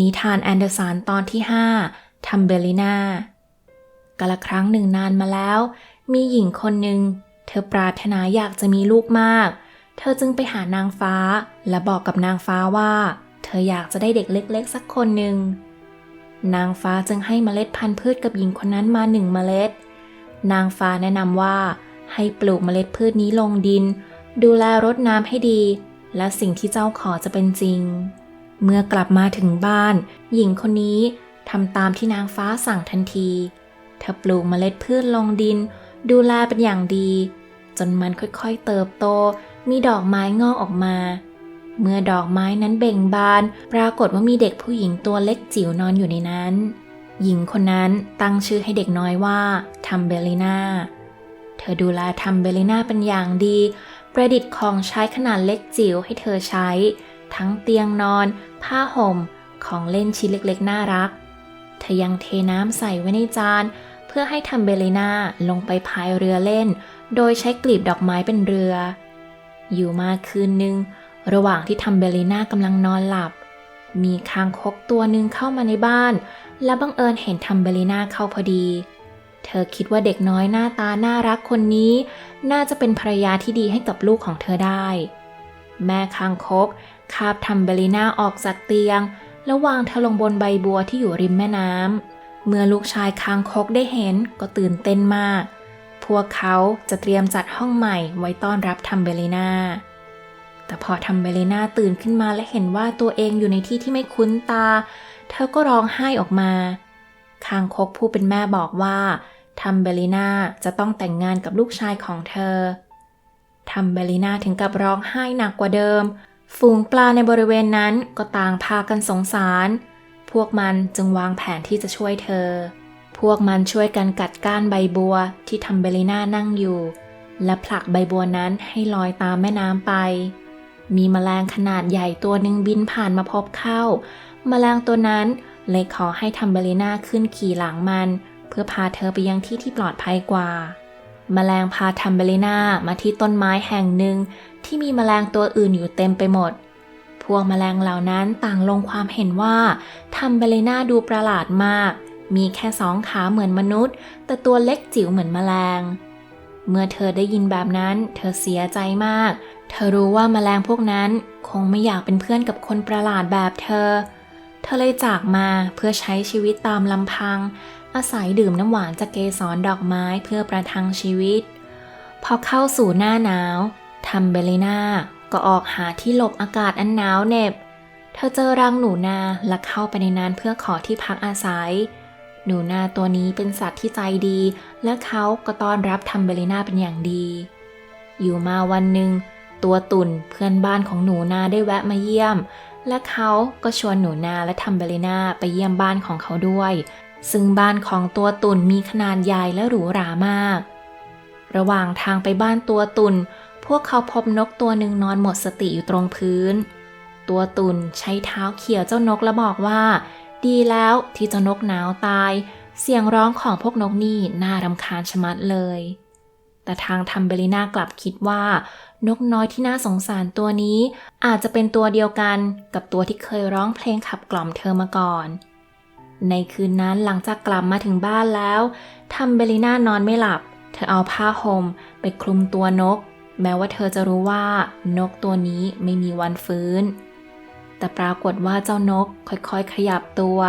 นิทานแอนเดอร์สันตอนที่ 5 ทัมเบลิน่ากาละครั้งหนึ่งนานมาแล้ว มีหญิงคนหนึ่ง เธอปรารถนาอยากจะมีลูกมาก เธอจึงไปหานางฟ้า และบอกกับนางฟ้าว่า เธออยากจะได้เด็กเล็กๆ สักคนหนึ่ง นางฟ้าจึงให้เมล็ดพันธุ์พืชกับหญิงคนนั้นมาหนึ่งเมล็ด นางฟ้าแนะนำว่า ให้ปลูกเมล็ดพืชนี้ลงดิน ดูแลรดน้ำให้ดี และสิ่งที่เจ้าขอจะเป็นจริง เมื่อกลับมาถึงบ้าน หญิงคนนี้ทำตามที่นางฟ้าสั่งทันที เธอปลูกเมล็ดพืชลงดิน ดูแลเป็นอย่างดี จนมันค่อยๆเติบโต มีดอกไม้งอกออกมา เมื่อดอกไม้นั้นเบ่งบาน ปรากฏว่ามีเด็กผู้หญิงตัวเล็กจิ๋วนอนอยู่ในนั้น หญิงคนนั้นตั้งชื่อให้เด็กน้อยว่าทัมเบลิน่า เธอดูแลทัมเบลิน่าเป็นอย่างดี ประดิษฐ์ของใช้ขนาดเล็กจิ๋วให้เธอใช้ ทั้งเตียงนอน ผ้าห่ม ของเล่นชิ้นเล็กๆ น่ารัก เธอยังเทน้ำใส่ไว้ในจาน เพื่อให้ทัมเบลิน่าลงไปพายเรือเล่น โดยใช้กลีบดอกไม้เป็นเรือ อยู่มาคืนหนึ่งระหว่างที่ทัมเบลิน่ากำลังนอนหลับ มีคางคกตัวหนึ่งเข้ามาในบ้าน และบังเอิญเห็นทัมเบลิน่าเข้าพอดี เธอคิดว่าเด็กน้อยหน้าตาน่ารักคนนี้ น่าจะเป็นภรรยาที่ดีให้กับลูกของเธอได้ แม่คางคกคาบทัมเบลิน่าออกจากเตียง แล้ววางเธอลงบนใบบัวที่อยู่ริมแม่น้ำเมื่อลูกชายคางคกได้เห็นก็ตื่นเต้นมาก พวกเขาจะเตรียมจัดห้องใหม่ไว้ต้อนรับทัมเบลิน่าแต่พอทัมเบลิน่าตื่นขึ้นมาและเห็นว่าตัวเองอยู่ในที่ที่ไม่คุ้นตา เธอก็ร้องไห้ออกมา คางคกผู้เป็นแม่บอกว่าทัมเบลิน่าจะต้องแต่งงานกับลูกชายของเธอ ทัมเบลิน่าถึงกับร้องไห้หนักกว่าเดิม ฝูงปลาในบริเวณนั้นก็ต่างพากันสงสาร พวกมันจึงวางแผนที่จะช่วยเธอ พวกมันช่วยกันกัดก้านใบบัวที่ทัมเบลิน่านั่งอยู่ และผลักใบบัวนั้นให้ลอยตามแม่น้ำไป มีแมลงขนาดใหญ่ตัวหนึ่งบินผ่านมาพบเข้า แมลงตัวนั้นเลยขอให้ทัมเบลิน่าขึ้นขี่หลังมัน เพื่อพาเธอไปยังที่ที่ปลอดภัยกว่า แมลงพาทัมเบลิน่ามาที่ต้นไม้แห่งหนึ่งที่มีแมลงตัวอื่นอยู่เต็มไปหมด พวกแมลงเหล่านั้นต่างลงความเห็นว่าทัมเบลิน่าดูประหลาดมาก มีแค่สองขาเหมือนมนุษย์ แต่ตัวเล็กจิ๋วเหมือนแมลง เมื่อเธอได้ยินแบบนั้น เธอเสียใจมาก เธอรู้ว่าแมลงพวกนั้นคงไม่อยากเป็นเพื่อนกับคนประหลาดแบบเธอ เธอเลยจากมาเพื่อใช้ชีวิตตามลำพัง อาศัยดื่มน้ำหวานจากเกสรดอกไม้เพื่อประทังชีวิต พอเข้าสู่หน้าหนาวทัมเบลิน่าก็ออกหาที่หลบอากาศอันหนาวเหน็บ เธอเจอรังหนูนาและเข้าไปในนั้นเพื่อขอที่พักอาศัย หนูนาตัวนี้เป็นสัตว์ที่ใจดี และเขาก็ต้อนรับทัมเบลิน่าเป็นอย่างดี อยู่มาวันหนึ่งตัวตุ่นเพื่อนบ้านของหนูนาได้แวะมาเยี่ยม และเขาก็ชวนหนูนาและทัมเบลิน่าไปเยี่ยมบ้านของเขาด้วย ซึ่งบ้านของตัวตุ่นมีขนาดใหญ่และหรูหรามาก ระหว่างทางไปบ้านตัวตุ่น พวกเขาพบนกตัวหนึ่งนอนหมดสติอยู่ตรงพื้น ตัวตุ่นใช้เท้าเขี่ยเจ้านกและบอกว่า ดีแล้วที่เจ้านกหนาวตาย เสียงร้องของพวกนกนี่น่ารำคาญชะมัดเลย แต่ทางทัมเบลิน่ากลับคิดว่า นกน้อยที่น่าสงสารตัวนี้ อาจจะเป็นตัวเดียวกันกับตัวที่เคยร้องเพลงขับกล่อมเธอมาก่อน ในคืนนั้นหลังจากกลับมาถึงบ้านแล้วทัมเบลิน่านอนไม่หลับ เธอเอาผ้าห่มไปคลุมตัวนก แม้ว่าเธอจะรู้ว่านกตัวนี้ไม่มีวันฟื้น แต่ปรากฏว่าเจ้านกค่อยๆ ขยับตัว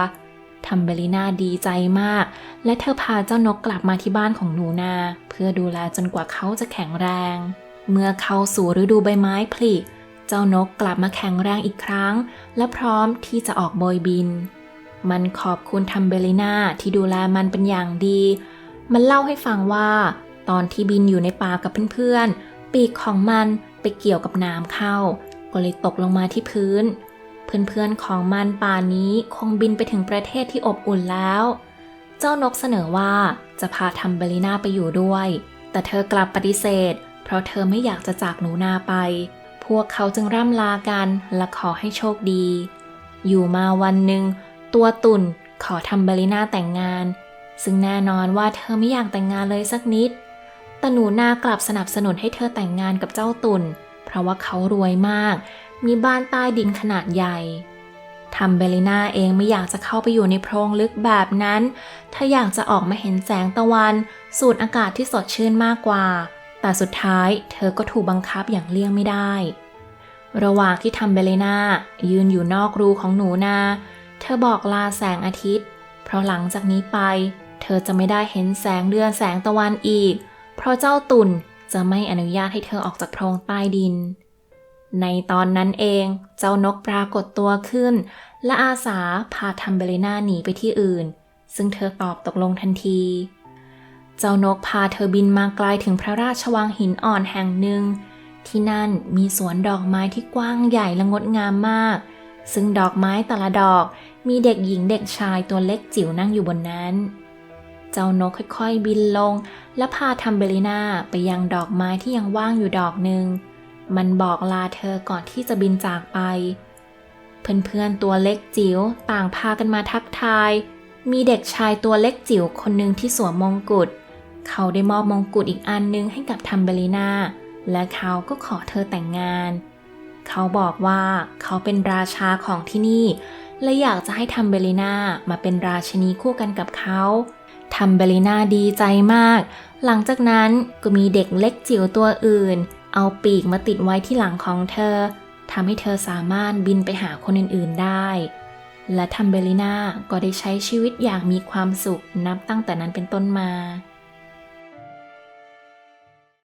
ทัมเบลิน่าดีใจมาก และเธอพาเจ้านกกลับมาที่บ้านของหนูนา เพื่อดูแลจนกว่าเขาจะแข็งแรง เมื่อเข้าสู่ฤดูใบไม้ผลิเจ้านกกลับมาแข็งแรงอีกครั้ง และพร้อมที่จะออกโบยบิน มันขอบคุณทัมเบลิน่าที่ดูแลมันเป็นอย่างดี มันเล่าให้ฟังว่า ตอนที่บินอยู่ในป่ากับเพื่อนๆ ปีกของมันไปเกี่ยวกับน้ำเข้า ก็เลยตกลงมาที่พื้น เพื่อนๆของมันป่านี้คงบินไปถึงประเทศที่อบอุ่นแล้ว เจ้านกเสนอว่าจะพาทัมเบลิน่าไปอยู่ด้วย แต่เธอกลับปฏิเสธ เพราะเธอไม่อยากจะจากหนูนาไป พวกเขาจึงร่ำลากันและขอให้โชคดี อยู่มาวันหนึ่ง ตัวตุ่น ขอทัมเบลิน่าแต่งงาน ซึ่งแน่นอนว่าเธอไม่อยากแต่งงานเลยสักนิด แต่หนูนากลับสนับสนุนให้เธอแต่งงานกับเจ้าตุ่น เพราะว่าเขารวยมาก มีบ้านใต้ดินขนาดใหญ่ทำเบลิน่าเองไม่อยากจะเข้าไปอยู่ในโพรงลึกแบบนั้น ถ้าอยากจะออกมาเห็นแสงตะวัน สูดอากาศที่สดชื่นมากกว่า แต่สุดท้ายเธอก็ถูกบังคับอย่างเลี่ยงไม่ได้ ระหว่างที่ทำเบลิน่ายืนอยู่นอกรูของหนูนา เธอบอกลาแสงอาทิตย์ เพราะหลังจากนี้ไป เธอจะไม่ได้เห็นแสงเดือนแสงตะวันอีก เพราะเจ้าตุ่นจะไม่อนุญาตให้เธอออกจากโพรงใต้ดิน ในตอนนั้นเองเจ้านกปรากฏตัวขึ้น และอาสาพาทัมเบลิน่าหนีไปที่อื่น ซึ่งเธอตอบตกลงทันที เจ้านกพาเธอบินมาไกลถึงพระราชวังหินอ่อนแห่งหนึ่ง ที่นั่นมีสวนดอกไม้ที่กว้างใหญ่และงดงามมาก ซึ่งดอกไม้แต่ละดอก มีเด็กหญิงเด็กชายตัวเล็กจิ๋วนั่งอยู่บนนั้น เจ้านกค่อยๆ บินลง และพาทัมเบลิน่าไปยังดอกไม้ที่ยังว่างอยู่ดอกหนึ่ง มันบอกลาเธอก่อนที่จะบินจากไป เพื่อนๆตัวเล็กจิ๋วต่างพากันมาทักทาย มีเด็กชายตัวเล็กจิ๋วคนหนึ่งที่สวมมงกุฎ เขาได้มอบมงกุฎอีกอันนึงให้กับทัมเบลิน่า และเขาก็ขอเธอแต่งงาน เขาบอกว่าเขาเป็นราชาของที่นี่ และอยากจะให้ทัมเบลิน่ามาเป็นราชินีคู่กันกับเขาทัมเบลิน่าดีใจมาก หลังจากนั้นก็มีเด็กเล็กจิ๋วตัวอื่น เอาปีกมาติดไว้ที่หลังของเธอทำให้เธอสามารถบินไปหาคนอื่นๆได้ และทัมเบลิน่าก็ได้ใช้ชีวิตอย่างมีความสุขนับตั้งแต่นั้นเป็นต้นมา